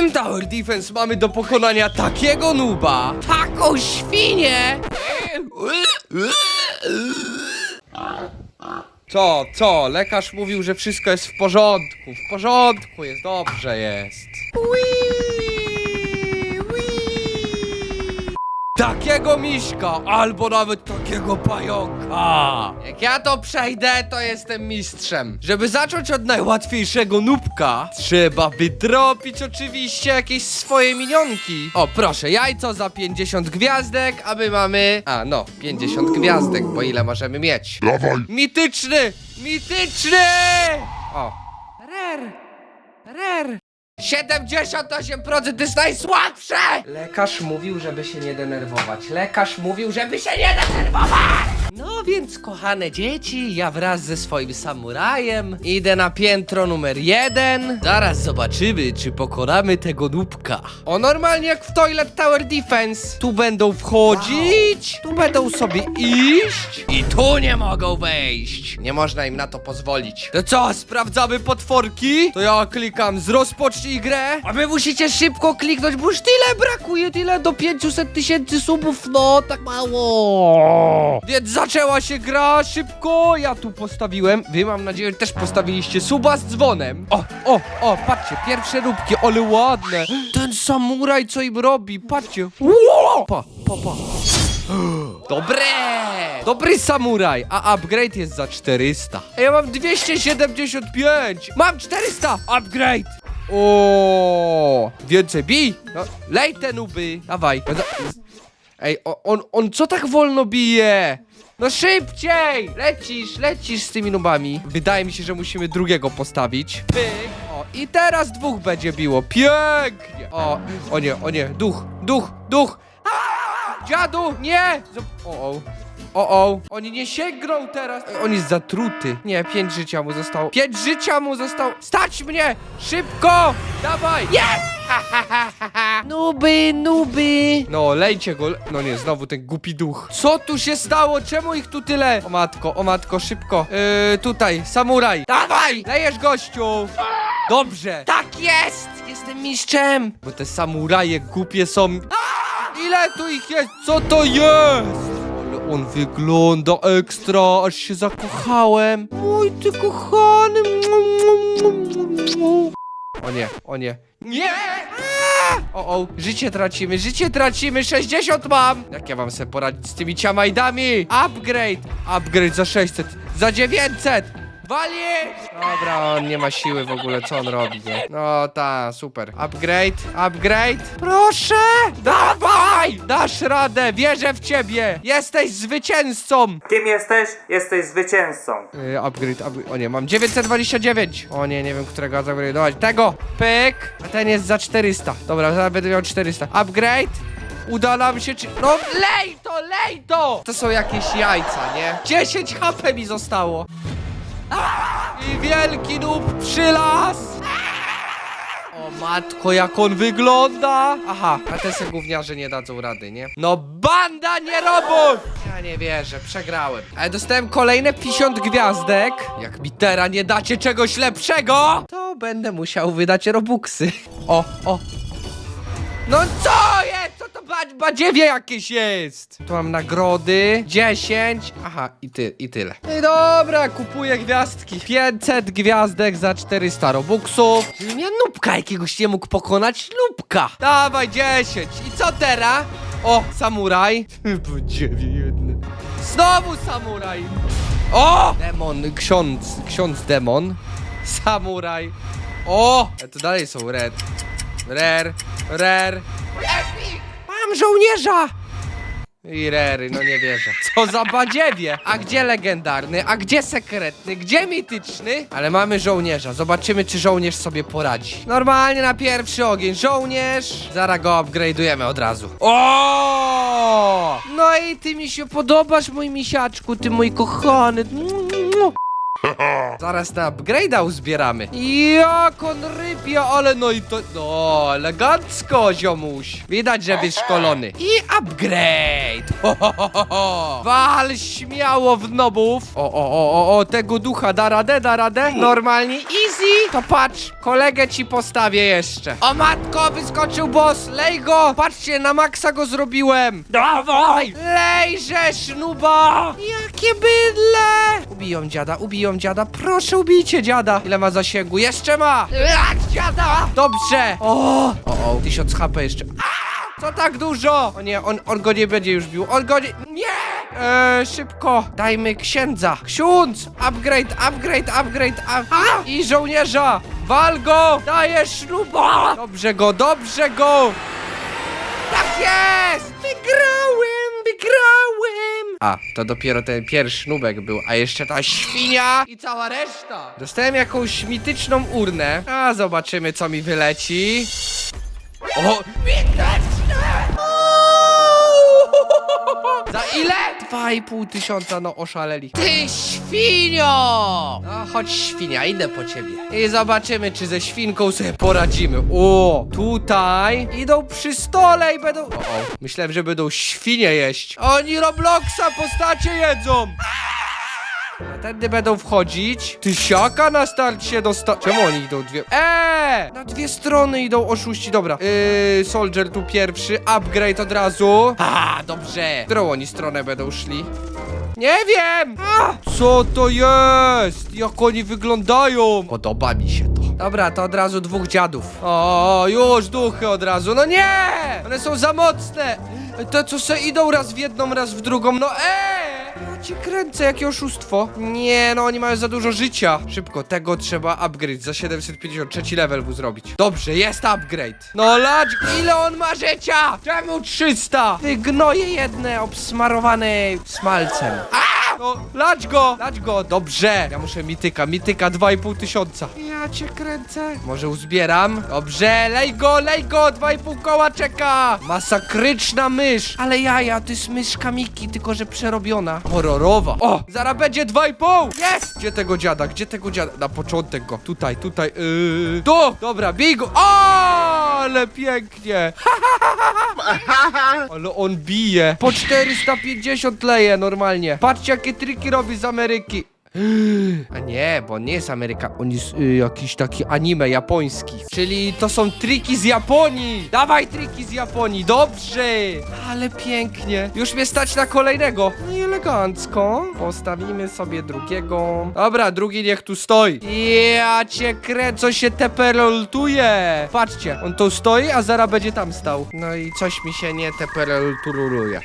tym Tower Defense mamy do pokonania takiego nuba, taką świnię. Co, co? Lekarz mówił, że wszystko jest w porządku. W porządku jest, dobrze jest. Takiego miśka, albo nawet takiego pająka. Jak ja to przejdę, to jestem mistrzem. Żeby zacząć od najłatwiejszego nubka, trzeba wytropić oczywiście jakieś swoje minionki. O, proszę, jajco za 50 gwiazdek, a my mamy... A, no, 50 gwiazdek, bo ile możemy mieć? Dawaj! Mityczny! Mityczny! O. Rer! Rer! 78% to jest najsłabsze! Lekarz mówił, żeby się nie denerwować. Lekarz mówił, żeby się nie denerwować! No więc, kochane dzieci, ja wraz ze swoim samurajem idę na piętro numer jeden. Zaraz zobaczymy, czy pokonamy tego nubka. O, normalnie jak w Toilet Tower Defense. Tu będą wchodzić, tu będą sobie iść i tu nie mogą wejść. Nie można im na to pozwolić. To co, sprawdzamy potworki? To ja klikam z rozpocznij grę, a wy musicie szybko kliknąć, bo już tyle brakuje, tyle do 500 tysięcy subów, no tak mało. Więc zaczęła się gra szybko, ja tu postawiłem, wy mam nadzieję, że też postawiliście suba z dzwonem. O, o, o, patrzcie, pierwsze róbki, ale ładne. Ten samuraj co im robi, patrzcie. Ło! Pa, pa, pa. Dobre! Dobry samuraj, a upgrade jest za 400. A ja mam 275. Mam 400. Upgrade. O, więcej bij. No, lej te nuby. Dawaj. Da- Ej, on, on co tak wolno bije? No szybciej! Lecisz, lecisz z tymi nubami. Wydaje mi się, że musimy drugiego postawić. Pyk. O, i teraz dwóch będzie biło. Pięknie. O, o nie, o nie. Duch, duch, duch. Dziadu, nie! O, o. O, o. Oni nie sięgną teraz. On jest zatruty. Nie, pięć życia mu zostało. Pięć życia mu zostało. Stać mnie! Szybko! Dawaj! Jest! nuby, nuby. No, lejcie go. No nie, znowu ten głupi duch. Co tu się stało? Czemu ich tu tyle? O matko, o matko, szybko. Yy, tutaj, samuraj. Dawaj! Lejesz gościu! Dobrze. Tak jest! Jestem mistrzem. Bo te samuraje głupie są. Ile tu ich jest? Co to jest? On wygląda ekstra, aż się zakochałem. Mój ty kochany. O nie, o nie. Nie! O, o, życie tracimy, życie tracimy, 60 mam! Jak ja mam sobie poradzić z tymi ciamajdami? Upgrade! Upgrade za 600, za 900! Wali! Dobra, on nie ma siły w ogóle, co on robi, nie? No ta, super. Upgrade, upgrade. Proszę! Dawaj! Dasz radę, wierzę w ciebie! Jesteś zwycięzcą! Kim jesteś? Jesteś zwycięzcą. Yy, upgrade, upgrade, o nie, mam 929 O nie, nie wiem, którego upgrade'ować Tego, pyk A ten jest za 400 Dobra, zaraz będę miał 400 Upgrade Uda nam się czy... No lej to, lej to! To są jakieś jajca, nie? 10 HP mi zostało I wielki noob przylas o matko, jak on wygląda! Aha, a te se gówniarze nie dadzą rady, nie? No banda nie robot! Ja nie wierzę, przegrałem. Ale dostałem kolejne 50 gwiazdek. Jak mi teraz nie dacie czegoś lepszego, to będę musiał wydać robuxy. O, o. No co jest? Ba- badziewie jakieś jest? Tu mam nagrody, 10. Aha, i ty, i tyle. No i dobra, kupuję gwiazdki. 500 gwiazdek za 400 robuxów. Żebym ja nubka jakiegoś nie mógł pokonać. Nubka. Dawaj, 10. I co teraz? O, samuraj. Badziewie jedne. Znowu samuraj. O! Demon, ksiądz, ksiądz demon. Samuraj. O! Ale to dalej są red. Rer, rer. Epic! Mam żołnierza! I rery, no nie wierzę. Co za badziewie! A gdzie legendarny? A gdzie sekretny? Gdzie mityczny? Ale mamy żołnierza. Zobaczymy, czy żołnierz sobie poradzi. Normalnie na pierwszy ogień. Żołnierz! Zaraz go upgrade'ujemy od razu. O! No i ty mi się podobasz, mój misiaczku, ty mój kochany. Zaraz na upgrade'a uzbieramy. Jak on rybie, ale no i to... No, elegancko, ziomuś. Widać, że wyszkolony. I upgrade. Ho, ho, ho, ho, ho. Wal śmiało w nobów. O, o, o, o, o, tego ducha da radę, da radę. Normalnie, easy. To patrz, kolegę ci postawię jeszcze. O matko, wyskoczył boss, lej go. Patrzcie, na maksa go zrobiłem. Dawaj. Lejże, sznuba. Jakie bydle. Ubiją dziada, ubiją dziada. Proszę, ubijcie dziada. Ile ma zasięgu? Jeszcze ma. Dziada. Dobrze. O, o, o, 1000 HP jeszcze. A! Co tak dużo? O nie, on, on go nie będzie już bił. On go nie... Nie! Eee, szybko. Dajmy księdza. Ksiądz! Upgrade, upgrade, upgrade, up. A! I żołnierza. Wal go! Dajesz śluba! Dobrze go, dobrze go! Tak jest! Wygrałem, wygrałem! A, to dopiero ten pierwszy nubek był, a jeszcze ta świnia i cała reszta. Dostałem jakąś mityczną urnę, a zobaczymy co mi wyleci. O, mityczne! Za ile? Dwa i pół tysiąca, no oszaleli. Ty świnio! No chodź świnia, idę po ciebie. I zobaczymy, czy ze świnką sobie poradzimy. O, tutaj idą przy stole i będą... O, o, myślałem, że będą świnie jeść. Oni Robloxa postacie jedzą. A Tędy będą wchodzić. Tysiaka na starcie dosta... Czemu oni idą dwie... Eee! Na dwie strony idą oszuści, dobra. Yy, Soldier tu pierwszy, upgrade od razu. Ha, dobrze. Którą oni stronę będą szli? Nie wiem! Co to jest? Jak oni wyglądają? Podoba mi się to. Dobra, to od razu dwóch dziadów. O, już duchy od razu. No nie! One są za mocne. To co se idą raz w jedną, raz w drugą. No eee! Ja kręcę, jakie oszustwo. Nie, no oni mają za dużo życia. Szybko, tego trzeba upgrade za 750, trzeci level mu zrobić. Dobrze, jest upgrade. No lać, ile on ma życia? Czemu 300? Wygnoje jedne obsmarowane smalcem. A! No, lać go, lać go. Dobrze, ja muszę mityka, mityka 2,5 tysiąca. Ja cię kręcę. Może uzbieram? Dobrze, lej go, lej go, 2,5 koła czeka. Masakryczna mysz. Ale jaja, to jest myszka Miki, tylko że przerobiona. Horrorowa. O, zaraz będzie 2,5. Jest! Gdzie tego dziada, gdzie tego dziada? Na początek go. Tutaj, tutaj, yy. Tu! Dobra, bij go. O, ale pięknie. Ale on bije. Po 450 leje normalnie. Patrzcie, jakie triki robi z Ameryki. A nie, bo on nie jest Ameryka, on jest y, jakiś taki anime japoński. Czyli to są triki z Japonii! Dawaj triki z Japonii, dobrze! Ale pięknie. Już mnie stać na kolejnego. No i elegancko. Postawimy sobie drugiego. Dobra, drugi niech tu stoi. Ja cię kręcę, się teperoltuje. Patrzcie, on tu stoi, a zaraz będzie tam stał. No i coś mi się nie teperolturuje.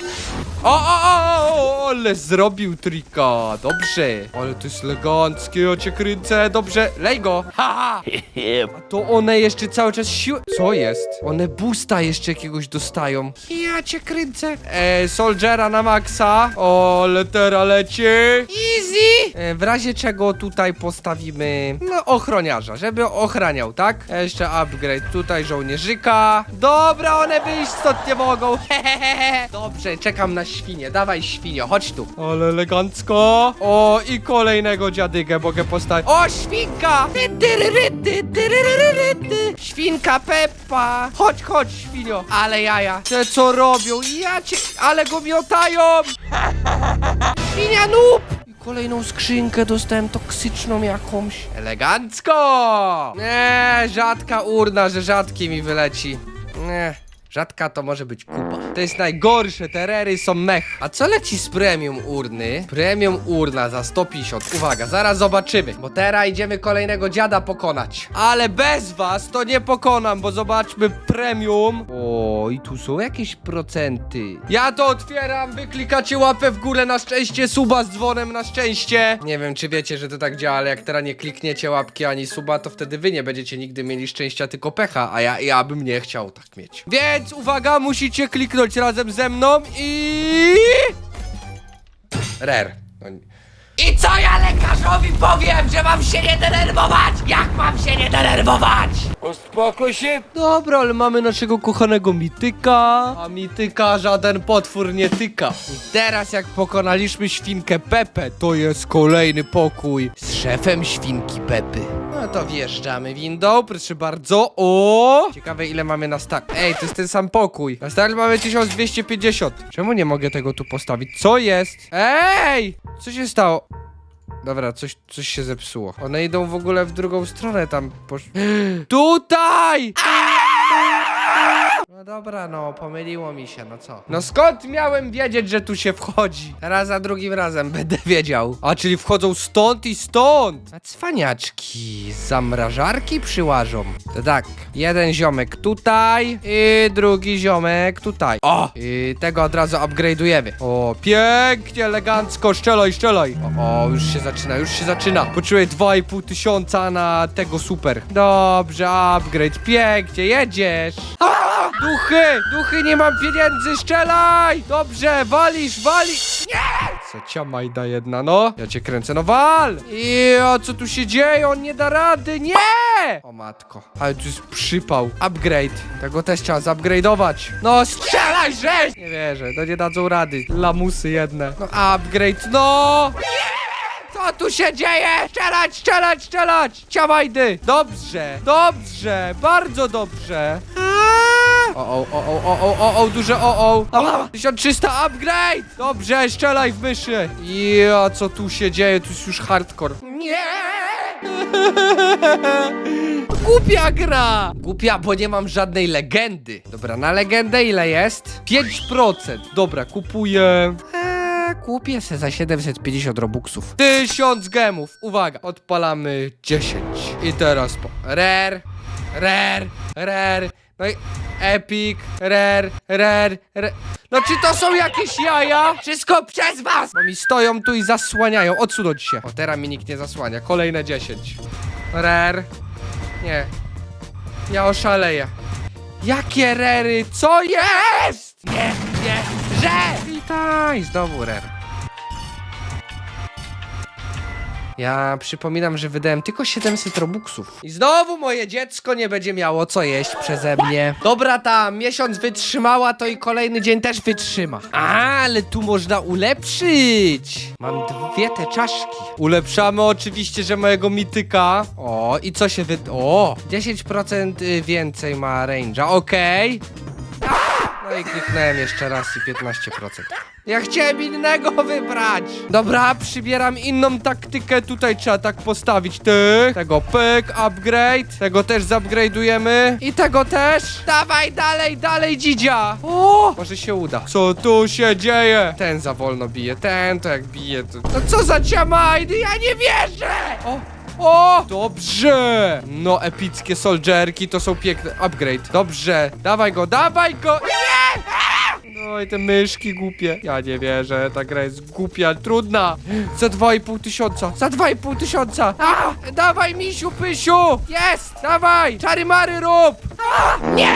O, o, o, o, ale zrobił trika. Dobrze. Ale to jest eleganckie, ja cię kręcę. Dobrze, lej go. Haha. A to one jeszcze cały czas siłę... Co jest? One boosta jeszcze jakiegoś dostają. Ja cię kręcę. E, Soldiera na maksa. O, letera leci. Easy. E, w razie czego tutaj postawimy... No, ochroniarza, żeby ochraniał, tak? Jeszcze upgrade. Tutaj żołnierzyka. Dobra, one wyjść stąd nie mogą. Hehehe. Dobrze, czekam na świnię. Dawaj świnio, chodź tu. Ale elegancko. O, i kolejnego dziadygę mogę postawić. O, świnka! Świnka Peppa. Chodź, chodź, świnio. Ale jaja. Te co robią? Ja cię... Ale go miotają. Świnia noob! Kolejną skrzynkę dostałem toksyczną jakąś. Elegancko! Nie, rzadka urna, że rzadki mi wyleci. Nie. Rzadka to może być kupa. To jest najgorsze, te rery są mech. A co leci z premium urny? Premium urna za 150. Uwaga, zaraz zobaczymy. Bo teraz idziemy kolejnego dziada pokonać. Ale bez was to nie pokonam, bo zobaczmy premium. O, i tu są jakieś procenty. Ja to otwieram, wy klikacie łapę w górę na szczęście, suba z dzwonem na szczęście. Nie wiem, czy wiecie, że to tak działa, ale jak teraz nie klikniecie łapki ani suba, to wtedy wy nie będziecie nigdy mieli szczęścia, tylko pecha, a ja, ja bym nie chciał tak mieć. Więc uwaga, musicie kliknąć razem ze mną i... Rare. No, I co ja lekarzowi powiem, że mam się nie denerwować? Jak mam się nie denerwować? Uspokój się. Dobra, ale mamy naszego kochanego mityka, a mityka żaden potwór nie tyka. I teraz jak pokonaliśmy świnkę Pepę, to jest kolejny pokój z szefem świnki Pepy. No to wjeżdżamy windą, proszę bardzo. O! Ciekawe ile mamy na start. Ej, to jest ten sam pokój. Na start mamy 1250. Czemu nie mogę tego tu postawić? Co jest? Ej! Co się stało? Dobra, coś, coś się zepsuło. One idą w ogóle w drugą stronę tam. Posz... Tutaj! No dobra, no, pomyliło mi się, no co? No skąd miałem wiedzieć, że tu się wchodzi? Raz za drugim razem będę wiedział. A, czyli wchodzą stąd i stąd. A cwaniaczki, z zamrażarki przyłażą. To tak, jeden ziomek tutaj i drugi ziomek tutaj. O! I tego od razu upgrade'ujemy. O, pięknie, elegancko, szczelaj, szczelaj. O, o, już się zaczyna, już się zaczyna. Poczuję 2,5 tysiąca na tego super. Dobrze, upgrade, pięknie, jedziesz. A! Duchy! Duchy, nie mam pieniędzy, strzelaj! Dobrze, walisz, walisz! Nie! Co ciamajda jedna, no? Ja cię kręcę, no wal! I o co tu się dzieje? On nie da rady, nie! O matko, ale tu jest przypał. Upgrade. Tego też trzeba zupgrade'ować. No strzelaj, żeś! Nie wierzę, no nie dadzą rady. Lamusy jedne. No upgrade, no! Co tu się dzieje? Strzelać, strzelać, strzelać! Ciamajdy! Dobrze, dobrze, bardzo dobrze. O, o, o, o, o, o, o, o, duże o, o. 1300 upgrade! Dobrze, strzelaj w myszy. Ja, co tu się dzieje? Tu jest już hardcore. Nie! Głupia gra! Głupia, bo nie mam żadnej legendy. Dobra, na legendę ile jest? 5%. Dobra, kupuję. Eee, kupię se za 750 robuxów. 1000 gemów. Uwaga, odpalamy 10. I teraz po. Rare, rare, rare. No i epic, rare, rare, rare. No czy to są jakieś jaja? Wszystko przez was! Bo mi stoją tu i zasłaniają. Odsunąć się. O, teraz mi nikt nie zasłania. Kolejne 10. Rare. Nie. Ja oszaleję. Jakie rery? Co jest? Nie, nie, że! Witaj, znowu rer. Ja przypominam, że wydałem tylko 700 robuxów. I znowu moje dziecko nie będzie miało co jeść przeze mnie. Dobra, ta miesiąc wytrzymała, to i kolejny dzień też wytrzyma. A, ale tu można ulepszyć. Mam dwie te czaszki. Ulepszamy oczywiście, że mojego mityka. O, i co się wy... O, 10% y, więcej ma range'a, okej. No i kliknąłem jeszcze raz i 15%. Ja chciałem innego wybrać. Dobra, przybieram inną taktykę. Tutaj trzeba tak postawić tych. Tego pyk, upgrade. Tego też zupgrade'ujemy. I tego też. Dawaj dalej, dalej, dzidzia. O, może się uda. Co tu się dzieje? Ten za wolno bije, ten to jak bije. To... No co za ciamajdy, ja nie wierzę. O, o! Dobrze! No, epickie soldzerki to są piękne. Upgrade. Dobrze. Dawaj go, dawaj go! Nie! I te myszki głupie. Ja nie wierzę, ta gra jest głupia, trudna. Za 2,5 tysiąca. Za 2,5 tysiąca. A! Dawaj, misiu, pysiu! Jest! Dawaj! Czary mary rób! A! Nie!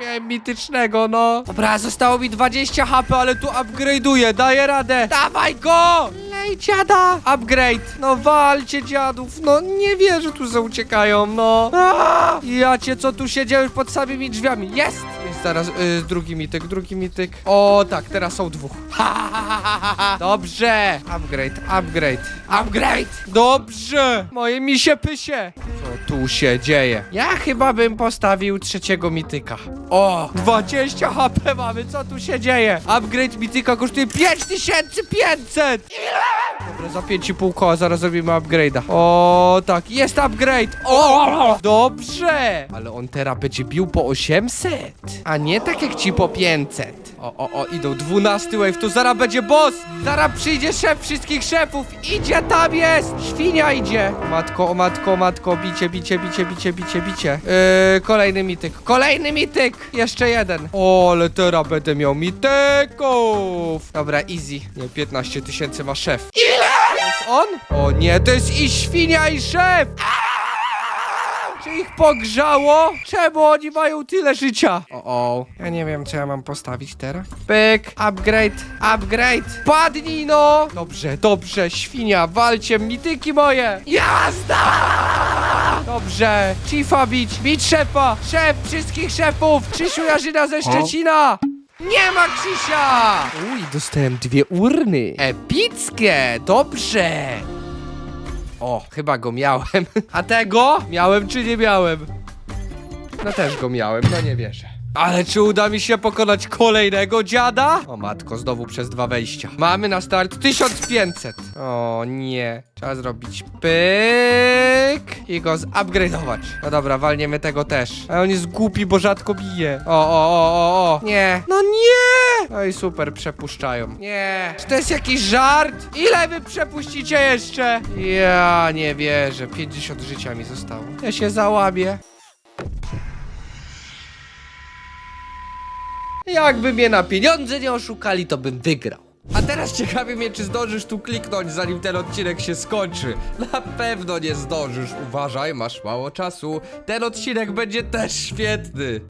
Miałem mitycznego, no. Dobra, zostało mi 20 HP, ale tu upgrade'uję, daję radę. Dawaj go! Lej, dziada! Upgrade. No walcie, dziadów. No nie wierzę, tu że uciekają, no. A! Ja cię, co tu już pod samymi drzwiami. Jest! Jest zaraz y, drugi mityk, drugi mityk. O, tak, teraz są dwóch. Dobrze. Upgrade, upgrade, upgrade. Dobrze. Moje misie pysie. Co tu się dzieje? Ja chyba bym postawił trzeciego mityka. O, 20 HP mamy, co tu się dzieje? Upgrade mityka kosztuje 5500! Dobra, za 5,5 koła zaraz zrobimy upgrade'a. O, tak, jest upgrade! O, dobrze! Ale on teraz będzie bił po 800, a nie tak jak ci po 500. O, o, o, idą 12 wave, to zaraz będzie boss! Zaraz przyjdzie szef wszystkich szefów! Idzie, tam jest! Świnia idzie! Matko, o matko, o matko, bicie, bicie, bicie, bicie, bicie, bicie. Yy, kolejny mityk, kolejny mityk! Jeszcze jeden. O, ale teraz będę miał mityków! Dobra, easy. Nie, 15 tysięcy ma szef. Jest on? O nie, to jest i świnia, i szef! Czy ich pogrzało? Czemu oni mają tyle życia? O, o. Ja nie wiem, co ja mam postawić teraz. Pyk, upgrade, upgrade. Padnij no! Dobrze, dobrze, świnia, walcie, mityki moje! Jazda! Dobrze, Chiefa bić, bić szefa! Szef wszystkich szefów! Krzysiu Jarzyna ze Szczecina! Nie ma Krzysia! Uj, dostałem dwie urny. Epickie, dobrze. O, chyba go miałem. A tego? Miałem czy nie miałem? No też go miałem, no nie wierzę. Ale czy uda mi się pokonać kolejnego dziada? O matko, znowu przez dwa wejścia. Mamy na start 1500. O nie. Trzeba zrobić pyk i go zupgrade'ować. No dobra, walniemy tego też. A on jest głupi, bo rzadko bije. O, o, o, o, o. Nie. No nie! No i super, przepuszczają. Nie. Czy to jest jakiś żart? Ile wy przepuścicie jeszcze? Ja nie wierzę. 50 życia mi zostało. Ja się załamię. Jakby mnie na pieniądze nie oszukali, to bym wygrał. A teraz ciekawi mnie, czy zdążysz tu kliknąć, zanim ten odcinek się skończy. Na pewno nie zdążysz. Uważaj, masz mało czasu. Ten odcinek będzie też świetny.